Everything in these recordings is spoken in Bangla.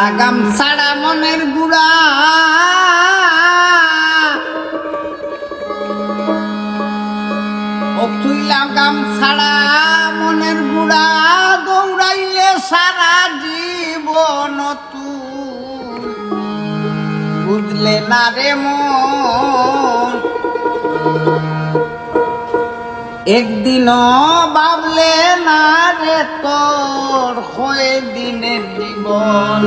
লাগাম ছাড়া মনের গুড়া। তুই লাগাম ছাড়া মনের গুড়া দৌড়াইলে সারা জীবন তুই বুঝলে না রে মন? একদিন বাবলে না প্রাণে তোর হয়ে দিনের জীবন।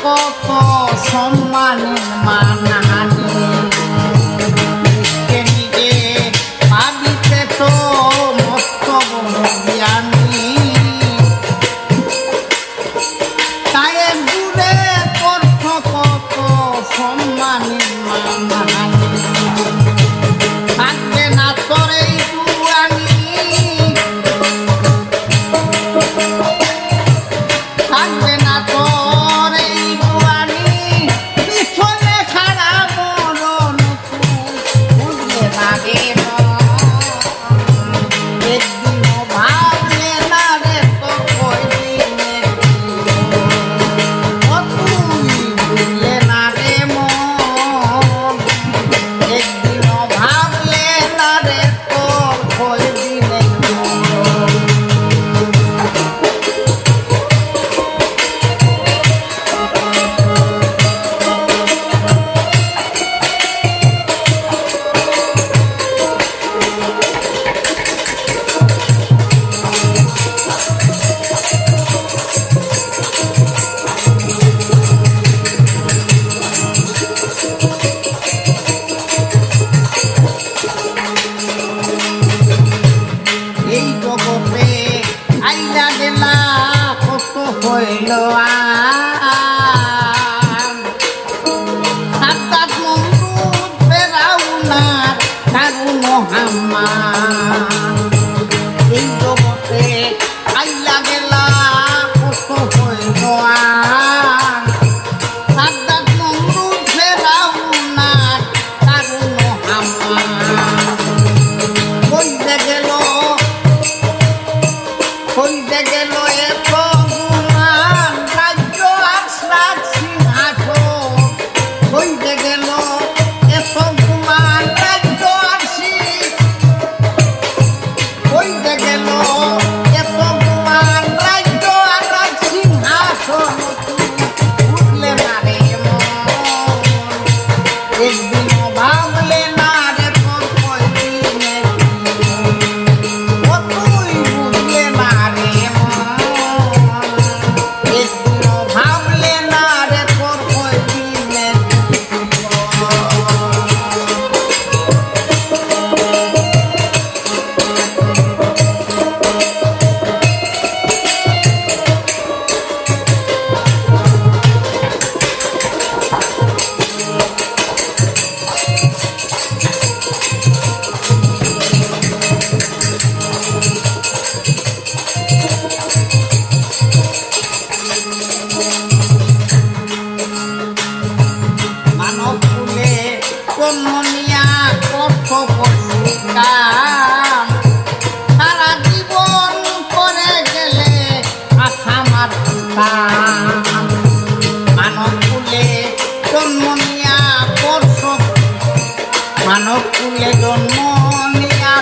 For some money in mind. boy, no, I মানব কুলে জন্ম নিয়া পরশ। মানব কুলে জন্ম নিয়া